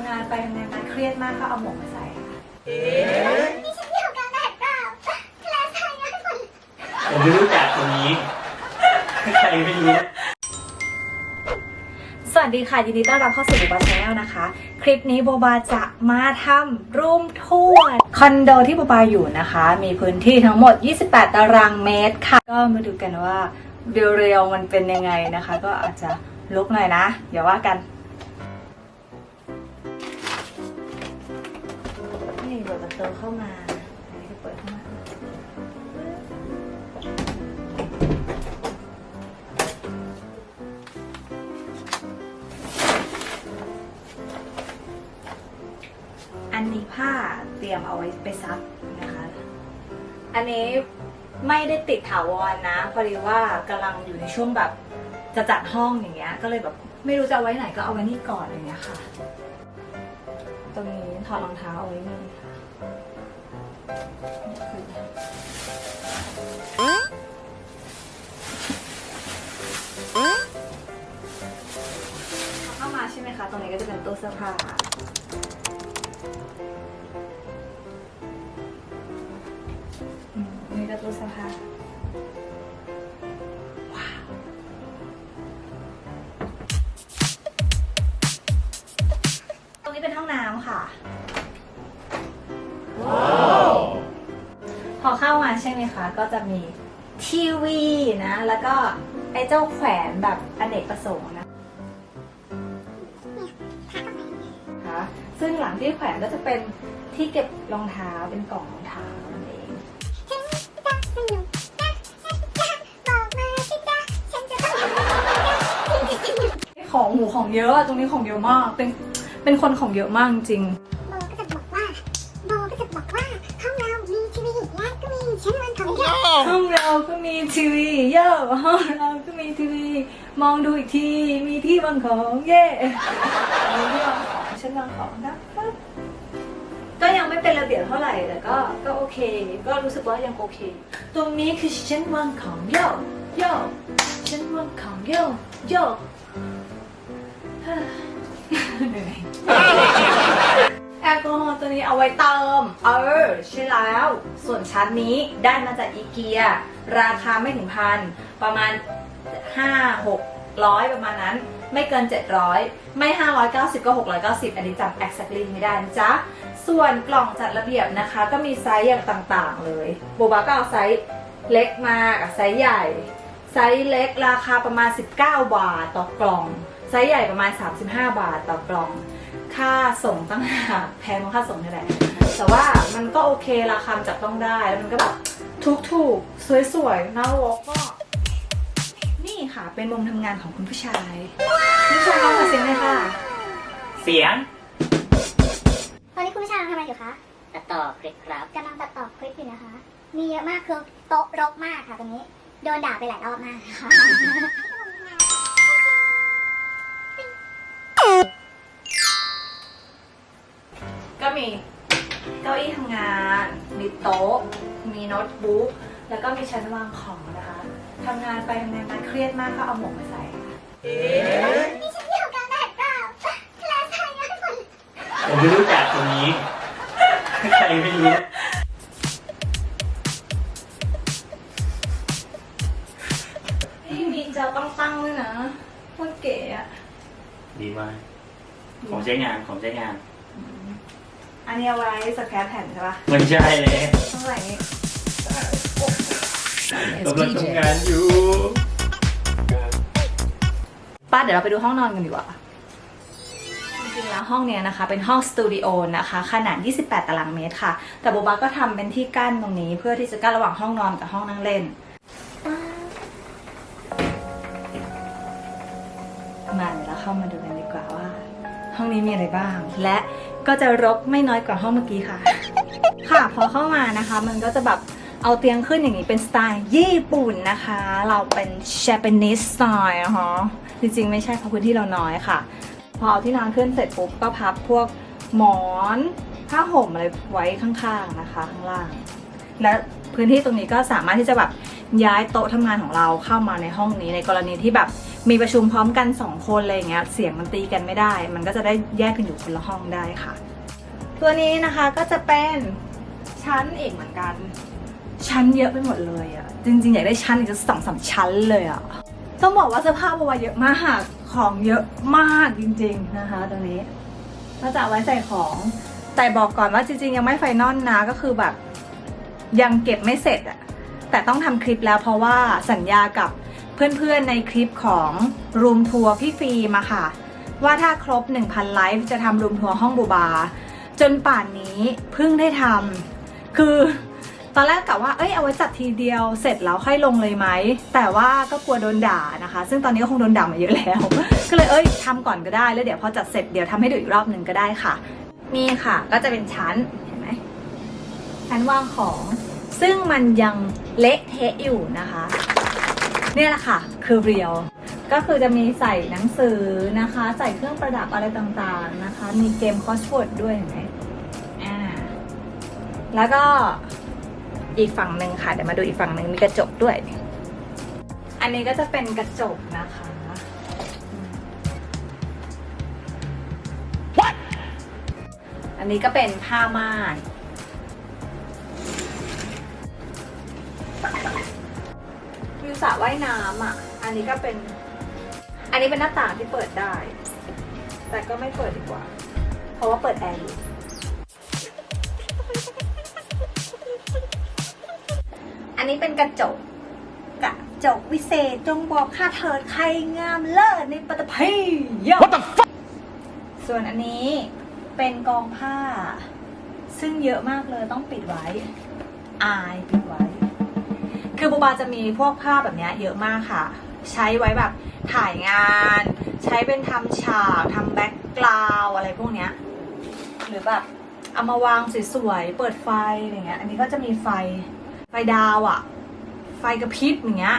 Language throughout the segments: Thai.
ำงานไปทำงานมาเครียดมากก็เอาหมวกมาใส่ค่ะนี่ฉันอยู่กลางแดดเปล่าทะเลทรายง่ายกว่าผมไม่รู้จักคนนี้ใครไม่รู้ สวัสดีค่ะยินดีต้อนรับเข้าสู่บูบาชาแนลนะคะ คลิปนี้โบบาจะมาทำรูมทัวร์คอนโดที่โบบาอยู่นะคะ มีพื้นที่ทั้งหมด 28 ตารางเมตรค่ะ ก็มาดูกันว่าเรียวๆมันเป็นยังไงนะคะ ก็อาจจะลุกหน่อยนะอย่าว่ากัน นี่เปิดประตูเข้ามาอันนี้ก็เปิดเข้ามาอันนี้ผ้าเตรียมเอาไว้ไปซักนะคะ อันนี้ไม่ได้ติดถาวรนะพอดีว่ากำลังอยู่ในช่วงแบบจะจัดห้องอย่างเงี้ย ก็เลยแบบไม่รู้จะเอาไว้ไหนก็เอาไว้นี่ก่อนอย่างเงี้ยค่ะ ตรงนี้ถอดรองเท้าเอาไว้นี่ค่ะ นี้ก็จะเป็นตู้เสื้อผ้าอืมนี่ก็ตู้เสื้อผ้าว้าวตรงนี้เป็นห้องน้ำค่ะ พอเข้ามาใช่ไหมคะ ก็จะมีทีวีนะ แล้วก็ไอ้เจ้าแขวนแบบอเนกประสงค์นะ ซึ่งหลังที่แขวนก็จะเป็นที่เก็บรองเท้าเป็นกล่องรองเท้านั่นเองฉันจะสนุกนะฉันจะบอกมาสิจ๊ะฉันจะต้องของหูของเยอะอะตรงนี้ของเยอะมาก เป็นเป็นคนของเยอะมากจริงโบก็จะบอกว่าโบก็จะบอกว่าห้องเรามีทีวีและก็มีชั้นวางของเยอะห้องเราก็มีทีวีเยอะห้องเราก็มีทีวี มองดูอีกทีมีที่วางของเย่มีที่วางของ ฉันวางของนะครับก็ยังไม่เป็นระเบียบเท่าไหร่แต่ก็ก็โอเค ก็รู้สึกว่ายังโอเค ตรงนี้คือฉันวางของโยโยฉันวางของโยโยเฮ้ยเหนื่อยแอลกอฮอล์ตัวนี้เอาไว้เติม เออใช่แล้ว ส่วนชั้นนี้ได้มาจากอีเกีย ราคาไม่ถึงพัน ประมาณ 5 600 ประมาณนั้น ไม่เกิน 700 ไม่ 590 ก็ 690 อันนี้จำ exactly ไม่ได้นะจ๊ะ ส่วนกล่องจัดระเบียบนะคะ ก็มีไซส์อย่างต่างๆเลย โบบาก็เอาไซส์เล็กมากับไซส์ใหญ่ ไซส์เล็กราคาประมาณ 19 บาทต่อกล่อง ไซส์ใหญ่ประมาณ 35 บาทต่อกล่องค่าส่งตั้งหากแพงกว่าค่าส่งนี่แหละแต่ว่ามันก็โอเคราคาจับต้องได้ แล้วมันก็แบบถูกถูกสวยๆน่าวอกก็ ค่ะ เป็นมุมทำงานของคุณผู้ชายคุณผู้ชายลองมาเสียงเลยค่ะ เสียง ตอนนี้คุณผู้ชายทำอะไรอยู่คะ ตัดต่อคลิปครับ กำลังตัดต่อคลิปอยู่นะคะ มีเยอะมากคือโต๊ะรกมากค่ะตรงนี้ โดนด่าไปหลายรอบมากค่ะก็มีเก้าอี้ทำงาน มีโต๊ะ มีโน้ตบุ๊ก แล้วก็มีชั้นวางของนะคะ ทำงานไปทำงานมาเครียดมากก็เอาหมวกมาใส่ค่ะนี่ฉันอยู่กลางแดดเปล่าทะเลทรายง่ายกว่าผมไม่รู้จักคนนี้ ใครไม่รู้ นี่มีเจ้าต้องตั้งด้วยนะโคตรเก๋อะดีมากของใช้งานของใช้งาน อันนี้เอาไว้สแครปแผ่นใช่ปะไม่ใช่เลยต้องใส่นี้ กำลังทำงานอยู่ป้าเดี๋ยวเราไปดูห้องนอนกันดีกว่า จริงๆแล้วห้องเนี้ยนะคะ เป็นห้องสตูดิโอนะคะ ขนาด 28 ตารางเมตรค่ะ แต่โบบาก็ทำเป็นที่กั้นตรงนี้ เพื่อที่จะกั้นระหว่างห้องนอนกับห้องนั่งเล่น มาเดี๋ยวเราเข้ามาดูกันดีกว่าว่า ห้องนี้มีอะไรบ้าง และก็จะรกไม่น้อยกว่าห้องเมื่อกี้ค่ะ ค่ะพอเข้ามานะคะ มันก็จะแบบ เอาเตียงขึ้นอย่างนี้เป็นสไตล์ญี่ปุ่นนะคะ เราเป็น Japanese style นะคะจริงๆ ไม่ใช่เพราะพื้นที่เราน้อยค่ะ พอเอาที่นอนขึ้นเสร็จปุ๊บก็พับพวกหมอนผ้าห่มอะไรไว้ข้างๆนะคะข้างล่าง และพื้นที่ตรงนี้ก็สามารถที่จะแบบย้ายโต๊ะทำงานของเราเข้ามาในห้องนี้ในกรณีที่แบบมีประชุมพร้อมกันสองคนอะไรอย่างเงี้ยเสียงมันตีกันไม่ได้ มันก็จะได้แยกกันอยู่คนละห้องได้ค่ะ ตัวนี้นะคะก็จะเป็นชั้นอีกเหมือนกัน ชั้นเยอะไปหมดเลยอะจริงๆ อยากได้ชั้นอีกสักสองสามชั้นเลยอะต้องบอกว่าเสื้อผ้าบัวเยอะมากของเยอะมากจริง ๆนะคะ ตรงนี้ก็จะเอาไว้ใส่ของแต่บอกก่อนว่าจริงๆ ยังไม่ไฟนอลนะก็คือแบบยังเก็บไม่เสร็จอะแต่ต้องทำคลิปแล้วเพราะว่าสัญญากับเพื่อนๆในคลิปของรูมทัวร์พี่ฟิล์มอะค่ะ ว่าถ้าครบ 1,000 ไลฟ์จะทำรูมทัวร์ห้องบูบา จนป่านนี้เพิ่งได้ทำคือ ตอนแรกกะว่าเอ้ยเอาไว้จัดทีเดียวเสร็จแล้วค่อยลงเลยไหม แต่ว่าก็กลัวโดนด่านะคะ ซึ่งตอนนี้ก็คงโดนด่ามาเยอะแล้ว ก็เลยเอ้ยทำก่อนก็ได้แล้วเดี๋ยวพอจัดเสร็จเดี๋ยวทำให้ดูอีกรอบหนึ่งก็ได้ค่ะ นี่ค่ะ ก็จะเป็นชั้นเห็นไหมชั้นวางของ ซึ่งมันยังเละเทะอยู่นะคะ เนี่ยแหละค่ะ คือเรียวก็คือจะมีใส่หนังสือนะคะ ใส่เครื่องประดับอะไรต่างๆนะคะ มีเกมคอส w ว r d ด้วยเห็นไหมอ่าแล้วก็ อีกฝั่งหนึ่งค่ะเดี๋ยวมาดูอีกฝั่งหนึ่งมีกระจกด้วย อันนี้ก็จะเป็นกระจกนะคะอืมอันนี้ก็เป็นผ้าม่านวิวสระว่ายน้ำอะ อันนี้ก็เป็น อันนี้เป็นหน้าต่างที่เปิดได้ แต่ก็ไม่เปิดดีกว่า เพราะว่าเปิดแอร์อยู่ นนี้เป็นกระจก กระจกวิเศษจงบอกข้าเถิดใครงามเลิศในปฐพีย What the fuck ส่วนอันนี้เป็นกองผ้า ซึ่งเยอะมากเลยต้องปิดไว้ อายปิดไว้ คือบูบาจะมีพวกภาพแบบเนี้ยเยอะมากค่ะ ใช้ไว้แบบถ่ายงาน ใช้เป็นทำฉากทำแบ็กกราวอะไรพวกเนี้ยหรือแบบเอามาวางสวยๆ เปิดไฟอะไรเงี้ย อันนี้ก็จะมีไฟ ไฟดาวอะไฟกระพริบอย่างเงี้ย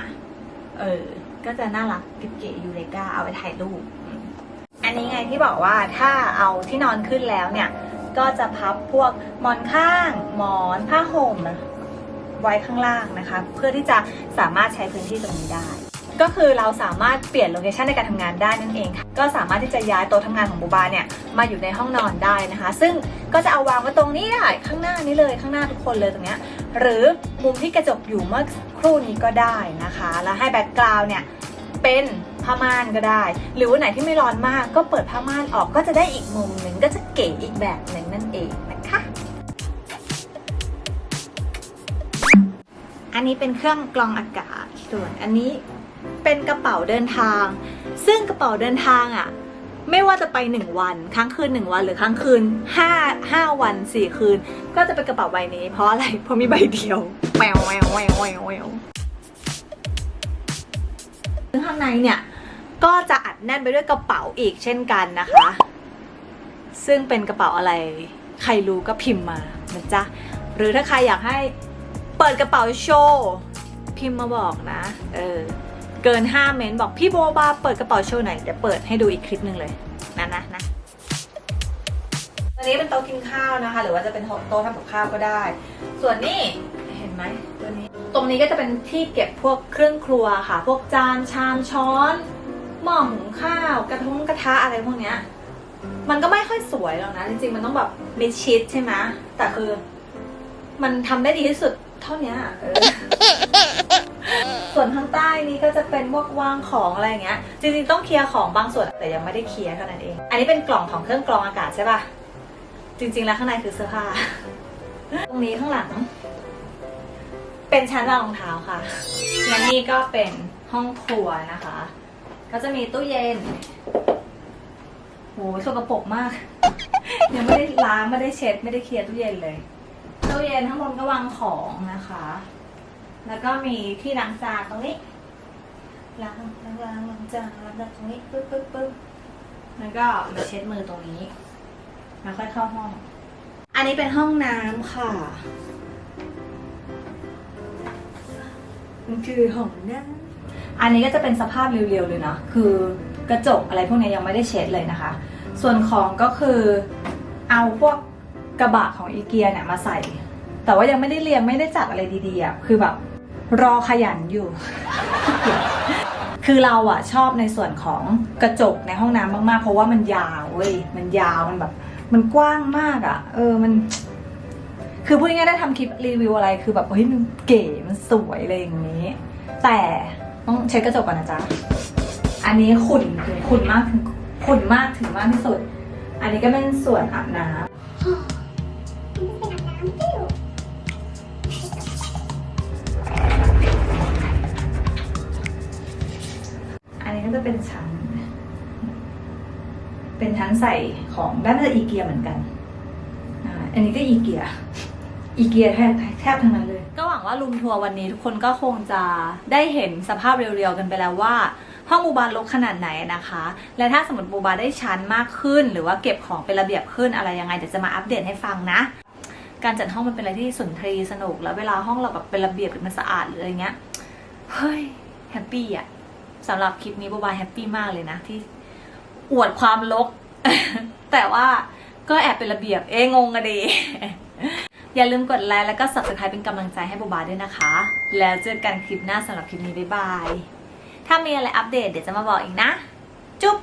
เออ ก็จะน่ารักเก๋ๆยูเลกาเอาไปถ่ายรูป อันนี้ไงที่บอกว่าถ้าเอาที่นอนขึ้นแล้วเนี่ย ก็จะพับพวกหมอนข้าง หมอนผ้าห่มไว้ข้างล่างนะคะ เพื่อที่จะสามารถใช้พื้นที่ตรงนี้ได้ ก็คือเราสามารถเปลี่ยนโลเคชันในการทำงานได้นั่นเองค่ะก็สามารถที่จะย้ายโต๊ะทำงานของบูบาเนี่ยมาอยู่ในห้องนอนได้นะคะ ซึ่งก็จะเอาวางไว้ตรงนี้ได้ข้างหน้านี้เลยข้างหน้าทุกคนเลยตรงเนี้ยหรือมุมที่กระจกอยู่เมื่อครู่นี้ก็ได้นะคะ แล้วให้แบ็กกราวน์เนี่ยเป็นผ้าม่านก็ได้ หรือวันไหนที่ไม่ร้อนมากก็เปิดผ้าม่านออกก็จะได้อีกมุมหนึ่งก็จะเก๋อีกแบบหนึ่งนั่นเองนะคะอันนี้เป็นเครื่องกรองอากาศส่วนอันนี้ เป็นกระเป๋าเดินทาง ซึ่งกระเป๋าเดินทางอะ่ะไม่ว่าจะไป 1 วันค้างคืน 1 วันหรือค้างคืน5 5วัน 4 คืน ก็จะเป็นกระเป๋าใบนี้ เพราะอะไร เพราะมีใบเดียวแววแววแววแววแววซึ่งข้างในเนี่ย ก็จะอัดแน่นไปด้วยกระเป๋าอีกเช่นกันนะคะ ซึ่งเป็นกระเป๋าอะไร ใครรู้ก็พิมพ์มานะจ๊ะ หรือถ้าใครอยากให้เปิดกระเป๋าโชว์ พิมพ์มาบอกนะ เออ เกิน 5 เมนบอกพี่โบบาเปิดกระเป๋าโชว์หน่อยเดี๋ยวเปิดให้ดูอีกคลิปหนึ่งเลยนะนะนะอันนี้เป็นโต๊ะกินข้าวนะคะ หรือว่าจะเป็นโต๊ะทำกับข้าวก็ได้ ส่วนนี้เห็นไหมตัวนี้ ตรงนี้ก็จะเป็นที่เก็บพวกเครื่องครัวค่ะ พวกจานชามช้อนหม้อหุงข้าว กระทงกระทะอะไรพวกเนี้ยมันก็ไม่ค่อยสวยหรอกนะ จริงๆ มันต้องแบบมิดชิดใช่ไหมแต่คือ มันทำได้ดีที่สุด เท่านี้เออส่วนข้างใต้นี้ก็จะเป็นพวกวางของอะไรอย่างเงี้ย จริงๆต้องเคลียร์ของบางส่วนแต่ยังไม่ได้เคลียร์เท่านั้นเอง อันนี้เป็นกล่องของเครื่องกรองอากาศใช่ป่ะ จริง ๆ แล้วข้างในคือเสื้อผ้า ตรงนี้ข้างหลัง เป็นชั้นวางรองเท้าค่ะ และนี่ก็เป็นห้องครัวนะคะ ก็จะมีตู้เย็นโหสกปรกมาก ยังไม่ได้ล้างไม่ได้เช็ด ไม่ได้เคลียร์ตู้เย็นเลย ตู้เย็นข้างบนก็วางของนะคะ แล้วก็มีที่ล้างจานตรงนี้ล้างล้างล้างล้างจานล้างจานตรงนี้ปึ๊บปึ๊บปึ๊บแล้วก็มาเช็ดมือตรงนี้แล้วค่อยเข้าห้อง อันนี้เป็นห้องน้ำค่ะมันคือห้องน้ำอันนี้ก็จะเป็นสภาพเรียวๆเลยนะคือกระจกอะไรพวกนี้ยังไม่ได้เช็ดเลยนะคะ ส่วนของก็คือเอาพวกกระบะของอีเกียเนี่ยมาใส่ แต่ว่ายังไม่ได้เรียงไม่ได้จัดอะไรดีๆอะคือแบบรอขยันอยู่ คือเราอะชอบในส่วนของกระจกในห้องน้ำมากๆ เพราะว่ามันยาวเว้ยมันยาวมันแบบ มันกว้างมากอะเออมันคือพูดง่ายๆได้ทำคลิปรีวิวอะไรคือแบบเฮ้ยมันเก๋มันสวยอะไรอย่างนี้ แต่ต้องเช็ดกระจกก่อนนะจ๊ะอันนี้ขุ่นถึงขุ่นมากถึงขุ่นมากถึงมากที่สุด อันนี้ก็เป็นส่วนอาบน้ำ นนี้ก็จะเป็นชั้น เป็นชั้นใส่ของด้านหน้าอีเกียเหมือนกันอันนี้ก็อีเกีย อีเกียแทบแทบทั้งนั้นเลย ก็หวังว่าลุมทัวร์วันนี้ทุกคนก็คงจะได้เห็นสภาพเรียวๆกันไปแล้วว่าห้องบูบาลกขนาดไหนนะคะ และถ้าสมมติบูบาได้ชั้นมากขึ้น หรือว่าเก็บของเป็นระเบียบขึ้นอะไรยังไงเดี๋ยวจะมาอัปเดตให้ฟังนะ การจัดห้องมันเป็นอะไรที่สุนทรีสนุก แล้วเวลาห้องเราแบบเป็นระเบียบหรือมันสะอาดหรืออะไรเงี้ย เฮ้ยแฮปปี้อะ สำหรับคลิปนี้บูบายแฮปปี้มากเลยนะ ที่อวดความลก แต่ว่าก็แอบเป็นระเบียบ เอ้งงอะดีอย่าลืมกดไลค์แล้วก็ subscribe เป็นกำลังใจให้บูบาด้วยนะคะ แล้วเจอกันคลิปหน้าสำหรับคลิปนี้บ๊ายบาย ถ้ามีอะไรอัปเดตเดี๋ยวจะมาบอกอีกนะ จุ๊บ